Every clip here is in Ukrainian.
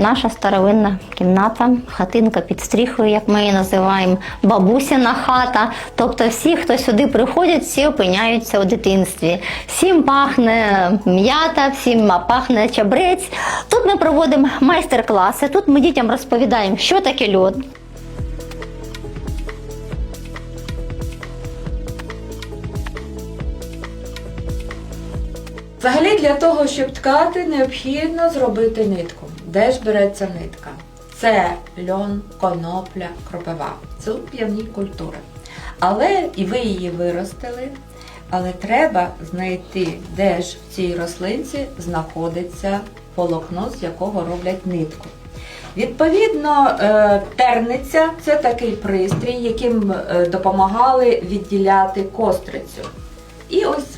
наша старовинна кімната, хатинка під стріхою, як ми її називаємо, бабусіна хата. Тобто всі, хто сюди приходять, всі опиняються у дитинстві. Всім пахне м'ята, всім пахне чабрець. Тут ми проводимо майстер-класи. Тут ми дітям розповідаємо, що таке льод. Взагалі для того, щоб ткати, необхідно зробити нитку. Де ж береться нитка? Це льон, конопля, кропива. Це п'явні культури. Але і ви її виростили. Але треба знайти, де ж в цій рослинці знаходиться волокно, з якого роблять нитку. Відповідно, е, терниця це такий пристрій, яким е, допомагали відділяти кострицю. І ось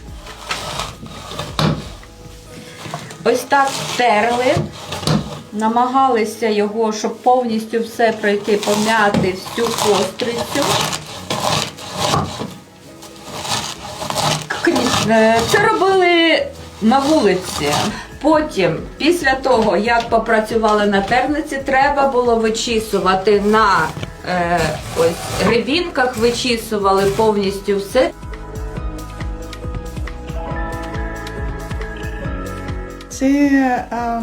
ось так терли, намагалися його, щоб повністю все пройти, пом'яти всю кострицю. Е, Це робили на вулиці. Потім, після того, як попрацювали на терниці, треба було вичісувати на е, ось, гребінках, вичісували повністю все. Це е,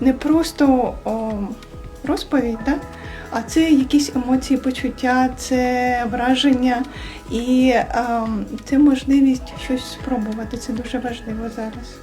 не просто о, розповідь, да? а це якісь емоції, почуття, це враження і е, це можливість щось спробувати. Це дуже важливо зараз.